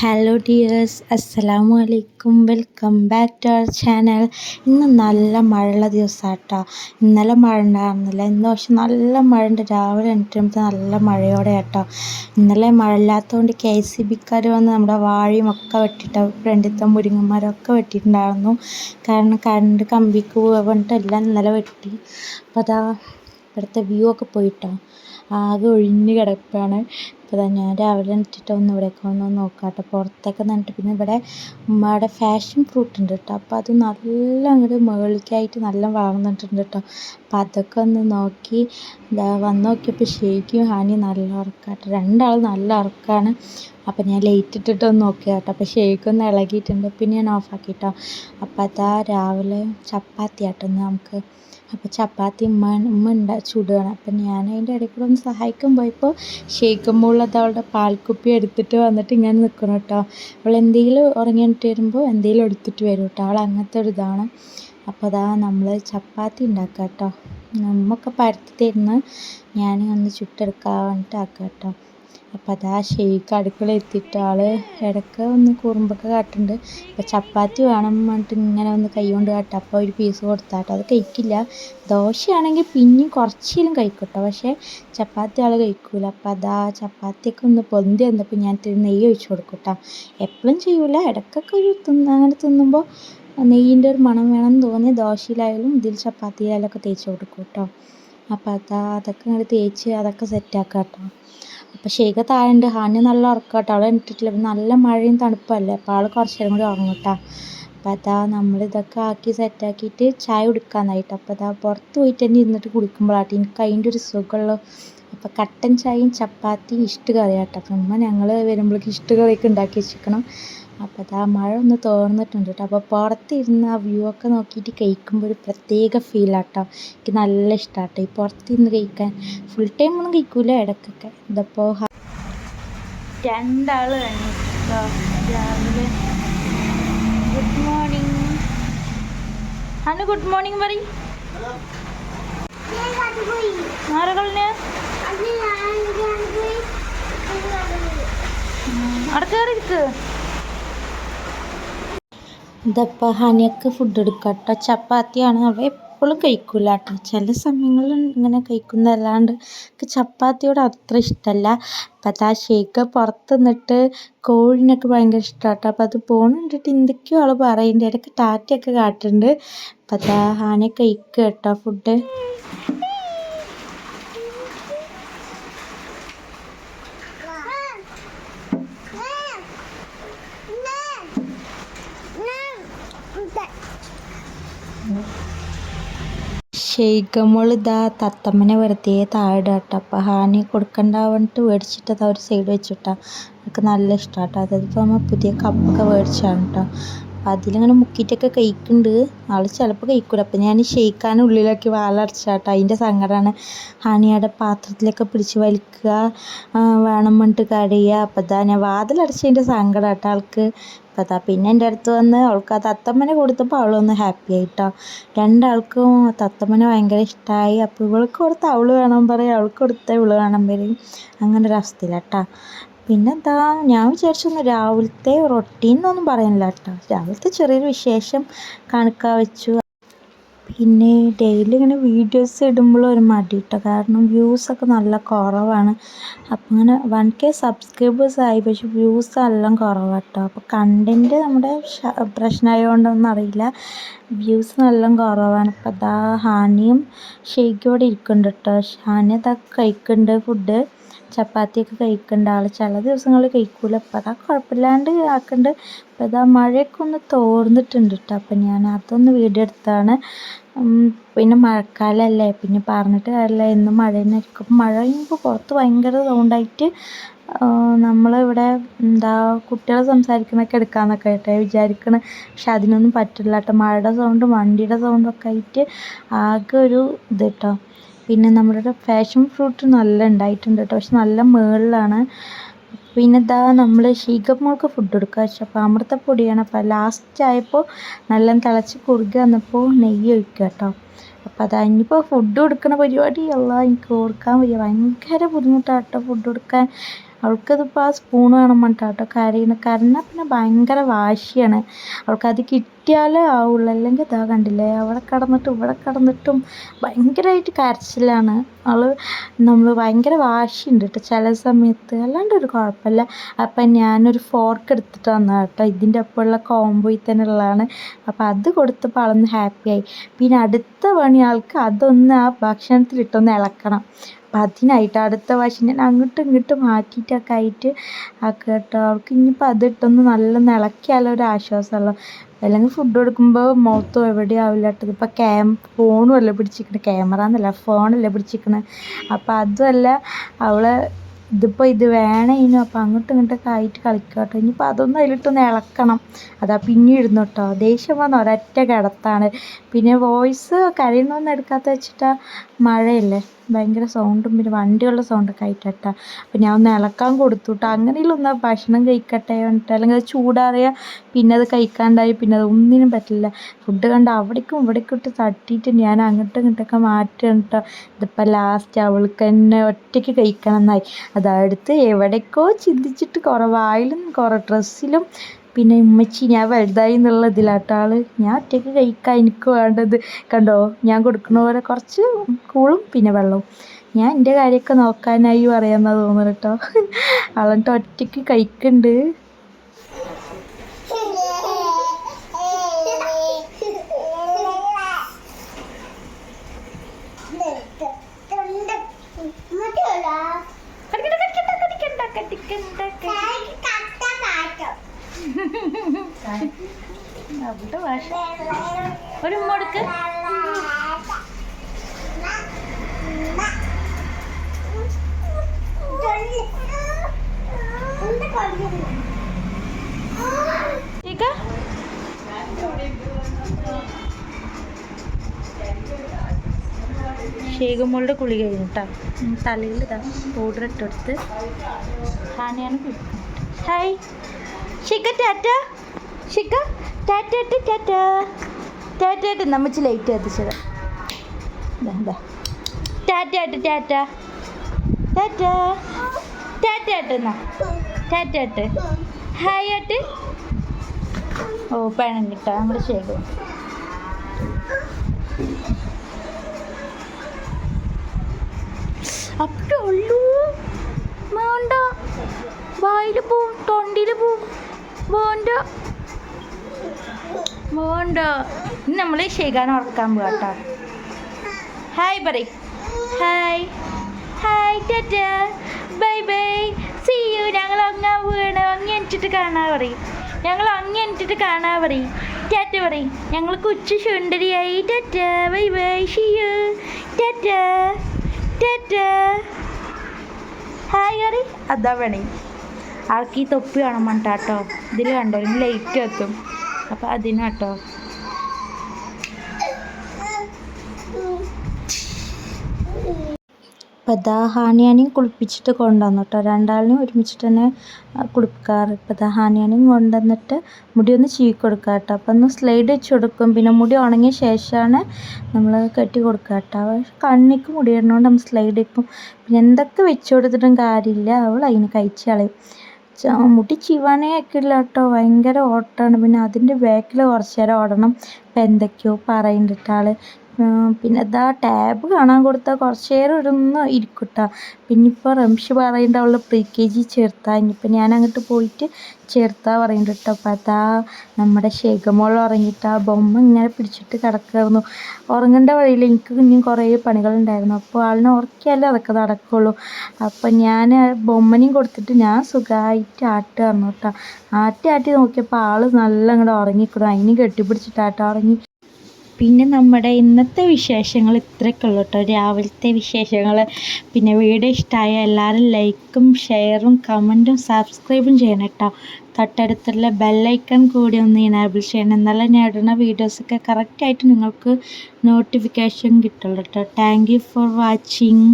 Hello dears അസ്സലാമു അലൈക്കും welcome back to our channel ഇന്ന് നല്ല മഴയുള്ള ദിവസമാട്ടോ ഇന്നലെ മഴ ഉണ്ടായിരുന്നില്ല ഇന്ന് പക്ഷെ നല്ല മഴ ഉണ്ട് രാവിലെ എണീറ്റുമ്പോൾ നല്ല മഴയോടെ കേട്ടോ ഇന്നലെ മഴ ഇല്ലാത്തതുകൊണ്ട് കെ സി ബിക്കാർ വന്ന് നമ്മുടെ വാഴയും ഒക്കെ വെട്ടിയിട്ട് ഫ്രണ്ടിലത്തെ മുരിങ്ങന്മാരൊക്കെ വെട്ടിയിട്ടുണ്ടായിരുന്നു. കാരണം കറണ്ട് കമ്പിക്ക് പോകാൻ എല്ലാം ഇന്നലെ വെട്ടി. അപ്പോൾ അതാ ഇവിടുത്തെ വ്യൂ ഒക്കെ പോയിട്ടോ. ആകെ ഒഴിഞ്ഞ് കിടക്കുകയാണ്. അപ്പോൾ ഞാൻ രാവിലെ എണീറ്റിട്ട് ഒന്ന് ഇവിടേക്ക് ഒന്ന് നോക്കാം പുറത്തൊക്കെ നട്ടിട്ട് പിന്നെ ഇവിടെ ഉമ്മയുടെ ഫാഷൻ ഫ്രൂട്ട് ഉണ്ട് കേട്ടോ. അപ്പോൾ അത് നല്ല അങ്ങോട്ട് മുകളിലേക്കായിട്ട് നല്ല വളർന്നിട്ടുണ്ട് കേട്ടോ. അപ്പോൾ അതൊക്കെ ഒന്ന് നോക്കി വന്ന് നോക്കിയപ്പോൾ ശരിക്കും ഹാനി നല്ല ഉറക്കാട്ടോ. രണ്ടാളും നല്ല ഉറക്കമാണ് അപ്പോൾ ഞാൻ ലൈറ്റ് ഇട്ടിട്ട് ഒന്ന് നോക്കിയ കേട്ടോ. അപ്പോൾ ഒന്ന് ഇളകിയിട്ടുണ്ട്. പിന്നെ ഞാൻ ഓഫാക്കിട്ടോ അപ്പോൾ അതാ രാവിലെ ചപ്പാത്തി ആട്ടോ നമുക്ക് അപ്പോൾ ചപ്പാത്തി ഉമ്മ ഉമ്മ ഉണ്ടാ ചുടുകയാണ് അപ്പം ഞാൻ അതിന്റെ ഇടയിൽ കൂടെ ഒന്ന് സഹായിക്കാൻ പോയപ്പോൾ ഷെയ്ക്കുമ്പോൾ അത് അവളുടെ പാൽക്കുപ്പി എടുത്തിട്ട് വന്നിട്ട് ഇങ്ങനെ നിൽക്കണം കേട്ടോ അവൾ എന്തെങ്കിലും ഉറങ്ങിയിട്ട് വരുമ്പോൾ എന്തെങ്കിലും എടുത്തിട്ട് വരും കേട്ടോ അവൾ അങ്ങനത്തെ ഒരു ഇതാണ്. അപ്പോൾ അതാ നമ്മൾ ചപ്പാത്തി ഉണ്ടാക്കാം കേട്ടോ നമ്മൊക്കെ പരത്തി തരുന്ന ഞാൻ ഒന്ന് ചുട്ടെടുക്കാൻ വേണ്ടിയിട്ട് ആക്കാം കേട്ടോ അപ്പോൾ അതാ ഷെയ്ക്ക് അടുക്കള എത്തിയിട്ട് ആൾ ഇടയ്ക്ക് ഒന്ന് കുറുമ്പൊക്കെ കാട്ടുന്നുണ്ട് അപ്പോൾ ചപ്പാത്തി വേണം പറഞ്ഞിട്ട് ഇങ്ങനെ ഒന്ന് കൈ കൊണ്ട് കാട്ടുക അപ്പോൾ ഒരു പീസ് കൊടുത്താട്ടോ. അത് കഴിക്കില്ല. ദോശയാണെങ്കിൽ പിന്നെയും കുറച്ചിലും കഴിക്കും കേട്ടോ പക്ഷേ ചപ്പാത്തി ആൾ കഴിക്കൂല. അപ്പോൾ അതാ ചപ്പാത്തിയൊക്കെ ഒന്ന് പൊന്തി വന്നപ്പോൾ ഞാൻ നെയ്യ് ഒഴിച്ചു കൊടുക്കട്ടോ. കേട്ടോ എപ്പോഴും ചെയ്യൂല. ഇടയ്ക്കൊക്കെ ഒരു തിന്ന് അങ്ങനെ തിന്നുമ്പോൾ നെയ്യിന്റെ ഒരു മണം വേണം തോന്നി ദോശയിലായാലും ഇതിൽ ചപ്പാത്തിയിലായാലും ഒക്കെ തേച്ച് കൊടുക്കും കേട്ടോ അപ്പോൾ അതാ അതൊക്കെ ഇങ്ങനെ തേച്ച് അതൊക്കെ സെറ്റാക്കാം കേട്ടോ അപ്പോൾ ഷെയ്ഖ താഴെയുണ്ട് ഹാന് നല്ല ഉറക്കാട്ടോ. അവളെ എണീറ്റിട്ടില്ല. നല്ല മഴയും തണുപ്പല്ലേ? അപ്പോൾ ആൾ കുറച്ച് നേരം കൂടി ഉറങ്ങട്ടാ. അപ്പോൾ അതാ നമ്മളിതൊക്കെ ആക്കി സെറ്റാക്കിയിട്ട് ചായ കുടിക്കാനായിട്ട്. അപ്പോൾ അതാ പുറത്ത് പോയിട്ട് തന്നെ ഇരുന്നിട്ട് കുടിക്കുമ്പോഴാട്ടോ എനിക്ക് അതിന്റെ ഒരു സുഖമുള്ള അപ്പോൾ കട്ടൻ ചായയും ചപ്പാത്തിയും ഇഷ്ട കറിയാട്ടോ. അപ്പം ഞങ്ങൾ വരുമ്പോഴേക്ക് ഇഷ്ട കറിയൊക്കെ ഉണ്ടാക്കി വെച്ചിരിക്കണം അപ്പോൾ അതാ മഴ ഒന്ന് തോർന്നിട്ടുണ്ട് കേട്ടോ അപ്പോൾ പുറത്തിരുന്ന് ആ വ്യൂ ഒക്കെ നോക്കിയിട്ട് കഴിക്കുമ്പോൾ ഒരു പ്രത്യേക ഫീലാട്ടോ എനിക്ക് നല്ല ഇഷ്ടമാട്ടോ ഈ പുറത്തിരുന്ന് കഴിക്കാൻ. ഫുൾ ടൈം ഒന്നും കഴിക്കൂല ഇടയ്ക്കൊക്കെ ഇതപ്പോൾ രണ്ടാൾ എണീറ്റോ രാവിലെ ഗുഡ് മോർണിംഗ് അന്ന് ഗുഡ് മോർണിംഗ് പറയും. ആരകളെ അവിടെ കയറി ഇതിപ്പോൾ ഹനിയൊക്കെ ഫുഡ് എടുക്കാം കേട്ടോ ചപ്പാത്തിയാണ്. അവ എപ്പോഴും കഴിക്കില്ല കേട്ടോ ചില സമയങ്ങളിൽ ഇങ്ങനെ കഴിക്കുന്നതല്ലാണ്ട് എനിക്ക് ചപ്പാത്തിയോട് അത്ര ഇഷ്ടമല്ല. അപ്പം ആ ഷേക്ക് പുറത്ത് നിന്നിട്ട് കോഴിനൊക്കെ ഭയങ്കര ഇഷ്ടമാണ് കേട്ടോ അപ്പോൾ അത് പോകുന്നുണ്ടിട്ട് എന്തൊക്കെയോ ആൾ പറയുന്നുണ്ട്. ഇടയ്ക്ക് ടാറ്റയൊക്കെ കാട്ടുന്നുണ്ട് അപ്പം അതാ ഹാനെ കഴിക്കുക കേട്ടോ ഫുഡ് ഷെയ്ഖമോൾ ഇതാ തത്തമ്മനെ വെറുതെ താഴെ കേട്ടോ. ഹാനി കൊടുക്കണ്ട പറഞ്ഞിട്ട് മേടിച്ചിട്ട് അത് ഒരു സൈഡ് വെച്ചിട്ടാ. എനിക്ക് നല്ല ഇഷ്ടമാണ് കേട്ടോ അതിപ്പോൾ നമ്മൾ പുതിയ കപ്പൊക്കെ മേടിച്ചാണ് കേട്ടോ. അപ്പോൾ അതിലിങ്ങനെ മുക്കിയിട്ടൊക്കെ കഴിക്കുന്നുണ്ട്. ആൾ ചിലപ്പോൾ കഴിക്കൂല. അപ്പോൾ ഞാൻ ഷെയ്ക്കാൻ ഉള്ളിലാക്കി വാലടച്ചാട്ടോ. അതിന്റെ സങ്കടമാണ് ഹണിയുടെ പാത്രത്തിലൊക്കെ പിടിച്ച് വലിക്കുക. വേണം പറഞ്ഞിട്ട് കരയുക. അപ്പോൾ അതാ ഞാൻ വാതിലടച്ചതിന്റെ സങ്കടം കേട്ടോ ആൾക്ക്. അപ്പോൾ അതാ പിന്നെ എന്റെ അടുത്ത് വന്ന് അവൾക്ക് ആ തത്തമ്മനെ കൊടുത്തപ്പോൾ അവളൊന്ന് ഹാപ്പി ആയിട്ടോ. രണ്ടാൾക്കും തത്തമ്മനെ ഭയങ്കര ഇഷ്ടമായി അപ്പോൾ ഇവൾക്ക് കൊടുത്ത അവൾ വേണം പറയും. അവൾക്ക് കൊടുത്ത ഇവൾ വേണം പറയും. അങ്ങനെ ഒരു അവസ്ഥയിലാട്ടോ. പിന്നെ എന്താ ഞാൻ വിചാരിച്ചൊന്നും രാവിലത്തെ റൊട്ടീൻ എന്നൊന്നും പറയുന്നില്ല കേട്ടോ. രാവിലത്തെ ചെറിയൊരു വിശേഷം കാണിക്കാൻ വെച്ചു. പിന്നെ ഡെയിലി ഇങ്ങനെ വീഡിയോസ് ഇടുമ്പോൾ ഒരു മടി കേട്ടോ. കാരണം വ്യൂസൊക്കെ നല്ല കുറവാണ്. അപ്പം ഇങ്ങനെ വൺ കെ സബ്സ്ക്രൈബേഴ്സ് ആയി. പക്ഷെ വ്യൂസ് എല്ലാം കുറവാണ് കേട്ടോ. അപ്പോൾ കണ്ടന്റ് നമ്മുടെ പ്രശ്നമായതുകൊണ്ടൊന്നും അറിയില്ല. വ്യൂസ് നല്ല കുറവാണ്. അപ്പോൾ അതാ ഹാനിയും ഷെയ്ക്കും ഇവിടെ ഇരിക്കുന്നുണ്ട് കേട്ടോ. ഹാനി അതൊക്കെ കഴിക്കുന്നുണ്ട് ഫുഡ് ചപ്പാത്തിയൊക്കെ കഴിക്കുന്നുണ്ട് ആൾ ചില ദിവസങ്ങളിൽ കഴിക്കൂല. അപ്പം അതാ കുഴപ്പമില്ലാണ്ട് ആക്കുന്നുണ്ട് അപ്പം അതാ മഴയൊക്കെ ഒന്ന് തോർന്നിട്ടുണ്ട് കേട്ടോ അപ്പം ഞാൻ അതൊന്ന് വീഡിയോ എടുത്താണ്. പിന്നെ മഴക്കാലമല്ലേ പിന്നെ പറഞ്ഞിട്ട് കാര്യമില്ല. ഇന്ന് മഴ തന്നെ ആയിരിക്കും. മഴ പെയ്യുമ്പോൾ പുറത്ത് ഭയങ്കര സൗണ്ടായിട്ട് നമ്മളിവിടെ എന്താ കുട്ടികൾ സംസാരിക്കുന്നൊക്കെ എടുക്കാമെന്നൊക്കെ ആയിട്ട് വിചാരിക്കണ. പക്ഷെ അതിനൊന്നും പറ്റില്ല കേട്ടോ മഴയുടെ സൗണ്ടും വണ്ടിയുടെ സൗണ്ടൊക്കെ ആയിട്ട് ആകെ ഒരു ഇത് കേട്ടോ പിന്നെ നമ്മുടെ ഫാഷൻ ഫ്രൂട്ട് നല്ല ഉണ്ടായിട്ടുണ്ട് കേട്ടോ പക്ഷെ നല്ല മുകളിലാണ് പിന്നെ ഇതാ നമ്മൾ ഷീഗപ്പ് ഫുഡ് കൊടുക്കുക വെച്ചു. അപ്പോൾ അമൃതപ്പൊടിയാണ്. അപ്പോൾ ലാസ്റ്റ് ആയപ്പോൾ നല്ല തിളച്ച് കുറുകി വന്നപ്പോൾ നെയ്യ് ഒഴിക്കുക കേട്ടോ അപ്പോൾ അത് ഇനിയിപ്പോൾ ഫുഡ് കൊടുക്കുന്ന പരിപാടി. അല്ല എനിക്ക് ഓർക്കാൻ വയ്യ. ഭയങ്കര ബുദ്ധിമുട്ടാണ് കേട്ടോ ഫുഡ് കൊടുക്കാൻ. അവൾക്കതിപ്പോൾ ആ സ്പൂൺ വേണം കേട്ടോ കരയണ കരഞ്ഞാൽ പിന്നെ ഭയങ്കര വാശിയാണ്. അവൾക്കത് കിട്ടിയാലേ ആവുള്ളൂ അല്ലെങ്കിൽ ഇതാ കണ്ടില്ലേ അവിടെ കിടന്നിട്ടും ഇവിടെ കിടന്നിട്ടും ഭയങ്കരമായിട്ട് കരച്ചിലാണ്. അവൾ നമ്മൾ ഭയങ്കര വാശിയുണ്ട് കേട്ടോ ചില സമയത്ത്. അല്ലാണ്ട് ഒരു കുഴപ്പമില്ല. അപ്പം ഞാനൊരു ഫോർക്ക് എടുത്തിട്ട് വന്നതാണ് കേട്ടോ. ഇതിന്റെ ഒപ്പമുള്ള കോംബോയിൽ തന്നെ ഉള്ളതാണ്. അപ്പം അത് കൊടുത്തപ്പോൾ ആളൊന്ന് ഹാപ്പിയായി പിന്നെ അടുത്ത പണി ആൾക്ക് അതൊന്ന് ആ ഭക്ഷണത്തിലിട്ടൊന്ന് ഇളക്കണം. അപ്പം അതിനായിട്ട് അടുത്ത പ്രാവശ്യം ഞാൻ അങ്ങോട്ടും ഇങ്ങോട്ടും മാറ്റിയിട്ടൊക്കെ ആയിട്ട് ആക്കുക കേട്ടോ ഇനിയിപ്പോൾ അതിട്ടൊന്ന് നല്ല ഇളക്കിയാലോ ഒരു ആശ്വാസമല്ലോ. അല്ലെങ്കിൽ ഫുഡ് കൊടുക്കുമ്പോൾ മൊത്തം എവിടെയും ആവില്ല കേട്ടത് ഇപ്പോൾ ക്യാം ഫോണും അല്ല പിടിച്ചിരിക്കണത് ക്യാമറ എന്നല്ല ഫോണല്ലേ പിടിച്ചിരിക്കണത് അപ്പോൾ അതുമല്ല അവളെ ഇതിപ്പോൾ ഇത് വേണേനു അപ്പോൾ അങ്ങോട്ടും ഇങ്ങോട്ടൊക്കെ ആയിട്ട് കളിക്കുക കേട്ടോ. ഇനിയിപ്പോൾ അതൊന്നും അതിലിട്ടൊന്ന് ഇളക്കണം അതാ പിന്നെ ഇരുന്നു കേട്ടോ. ദേഷ്യം വന്ന ഒരൊറ്റ കിടത്താണ്. പിന്നെ വോയിസ് കരയണമെന്ന് എടുക്കാത്ത വെച്ചിട്ടാ മഴയല്ലേ? ഭയങ്കര സൗണ്ടും പിന്നെ വണ്ടികളുടെ സൗണ്ടൊക്കെ ആയിട്ടാ അപ്പം ഞാൻ ഒന്ന് ഇളക്കാൻ കൊടുത്തു കേട്ടോ അങ്ങനെയുള്ള ഭക്ഷണം കഴിക്കട്ടെ പറഞ്ഞിട്ട്. അല്ലെങ്കിൽ അത് ചൂടാറിയ പിന്നെ അത് കഴിക്കാണ്ടായി പിന്നെ അത് ഒന്നിനും പറ്റില്ല. ഫുഡ് കണ്ട് അവിടേക്കും ഇവിടേക്കും ഇട്ട് തട്ടിയിട്ട് ഞാൻ അങ്ങോട്ടും ഇങ്ങോട്ടൊക്കെ മാറ്റുകയാണ് കേട്ടോ ഇതിപ്പോൾ ലാസ്റ്റ് അവൾക്ക് തന്നെ ഒറ്റയ്ക്ക് കഴിക്കണം എന്നായി. അതടുത്ത് എവിടേക്കോ ചിന്തിച്ചിട്ട് കുറവായാലും കുറേ ഡ്രസ്സിലും പിന്നെ ഉമ്മച്ചി ഞാൻ വലുതായി എന്നുള്ള ആൾ. ഞാൻ ഒറ്റയ്ക്ക് കഴിക്കാൻ എനിക്ക് വേണ്ടത്. കണ്ടോ? ഞാൻ കൊടുക്കുന്ന പോലെ കുറച്ച് കൂളും പിന്നെ വെള്ളവും. ഞാൻ എന്റെ കാര്യമൊക്കെ നോക്കാനായി പറയാമെന്നാ തോന്നുന്നു കേട്ടോ അവളിട്ട് ഒറ്റയ്ക്ക് കഴിക്കുന്നുണ്ട് അവിടെ ഭാഷ ഒരു ഉമ്മ ठीक है ഷേഖുമോളുടെ കുളി കഴിഞ്ഞു കേട്ടോ തലയിൽ ഇതാ പൗഡർ ഇട്ടെടുത്ത് ഹാനിയാണ് കുളിക്കുന്നത് hi ഷിക്ക tata. ഷിക്ക tata tata tata. Tata നമ്മച്ച് ലൈറ്റ് കത്തിച്ചത് ടാറ്റ ടാറ്റ ടാറ്റ. ടാറ്റ. എന്നാ. ടാറ്റ ഹായ് ആയിട്ട് ഓ പെണങ്ങിട്ടാ നമ്മുടെ ശേഖരം അപ്പേ ഉള്ളൂ. വേണ്ട. വായിൽ പോവും തൊണ്ടിയിൽ പോവും വേണ്ട വേണ്ട ഇന്ന് നമ്മൾ ഷെയ്ഖാൻ ഉറക്കാൻ പോകട്ടോ ഹായ് പറയ് hi hi tata. Bye bye see you ഞങ്ങൾ അങ്ങാ വീണ് അങ്ങ് എനിച്ചിട്ട് കാണാൻ പറയും ഞങ്ങൾ അങ്ങി എനിച്ചിട്ട് കാണാൻ പറയും ടാറ്റ പറയും ഞങ്ങൾ കൊച്ചു സുന്ദരിയായി tata. Bye bye see you tata. Tata. Hi അറി അതാ വേണേ ആൾക്ക് ഈ തൊപ്പി വേണം കേട്ടോ ഇതിൽ കണ്ടോ? ഇനി ലൈറ്റ് എത്തും. അപ്പോൾ അതിനാട്ടോ അപ്പോൾ ഇതാ ഹാനിയാനെയും കുളിപ്പിച്ചിട്ട് കൊണ്ടുവന്നു കേട്ടോ രണ്ടാളിനെയും ഒരുമിച്ചിട്ട് തന്നെ കുളിപ്പിക്കാറ് ഇപ്പോൾ ഇതാ കൊണ്ടുവന്നിട്ട് മുടി ഒന്ന് ചീവി കൊടുക്കുക കേട്ടോ അപ്പോൾ ഒന്ന് സ്ലൈഡ് വെച്ച് കൊടുക്കും. പിന്നെ മുടി ഉണങ്ങിയ ശേഷമാണ് നമ്മൾ കെട്ടി കൊടുക്കുക കേട്ടോ കണ്ണിക്ക് മുടി ഇടണോണ്ട് നമ്മൾ സ്ലൈഡ് വെക്കും. പിന്നെ എന്തൊക്കെ വെച്ച് കൊടുത്തിട്ടും കാര്യമില്ല. അവൾ അതിന് കഴിച്ച് കളയും. മുടി ചീവാനേ ഒക്കില്ല കേട്ടോ ഭയങ്കര ഓട്ടമാണ് പിന്നെ അതിന്റെ ബാക്കിൽ കുറച്ച് നേരം ഓടണം. ഇപ്പം എന്തൊക്കെയോ പറയുന്നുണ്ട് ആൾ പിന്നെ ഇതാ ടാബ് കാണാൻ കൊടുത്താൽ കുറച്ച് നേരം ഇരുന്ന് ഇരിക്കും കേട്ടോ പിന്നെ ഇപ്പോൾ റംഷി പറയുന്നുണ്ട് അവളെ പ്രീ കെ ജി ചേർത്താൽ ഇനിയിപ്പോൾ ഞാൻ അങ്ങോട്ട് പോയിട്ട് ചേർത്താൽ പറയുന്നുണ്ട് കേട്ടോ അപ്പോൾ അതാ നമ്മുടെ ശേഖമോൾ ഉറങ്ങിയിട്ട് ആ ബൊമ്മ ഇങ്ങനെ പിടിച്ചിട്ട് കിടക്കായിരുന്നു. ഉറങ്ങേണ്ട വഴിയിൽ എനിക്ക് ഇനിയും കുറേ പണികളുണ്ടായിരുന്നു. അപ്പോൾ ആളിനെ ഉറക്കിയാലേ അതൊക്കെ നടക്കുള്ളൂ. അപ്പം ഞാൻ ബൊമ്മനെയും കൊടുത്തിട്ട് ഞാൻ സുഖമായിട്ട് ആട്ട് വന്നു കേട്ടോ ആട്ടി ആട്ടി നോക്കിയപ്പോൾ ആൾ നല്ല അങ്ങോട്ട് ഉറങ്ങിക്കിടും കെട്ടിപ്പിടിച്ചിട്ട് ആട്ട ഉറങ്ങി പിന്നെ നമ്മുടെ ഇന്നത്തെ വിശേഷങ്ങൾ ഇത്രയൊക്കെ ഉള്ളൂ കേട്ടോ. രാവിലത്തെ വിശേഷങ്ങൾ പിന്നെ വീഡിയോ ഇഷ്ടമായ എല്ലാവരും ലൈക്കും ഷെയറും കമന്റും സബ്സ്ക്രൈബും ചെയ്യണം കേട്ടോ. തൊട്ടടുത്തുള്ള ബെല്ലൈക്കൺ കൂടി ഒന്ന് എനാബിൾ ചെയ്യണം. എന്നാലേ ഞാൻ ഇടുന്ന വീഡിയോസൊക്കെ കറക്റ്റായിട്ട് നിങ്ങൾക്ക് നോട്ടിഫിക്കേഷൻ കിട്ടുള്ളൂ കേട്ടോ. Thank you for watching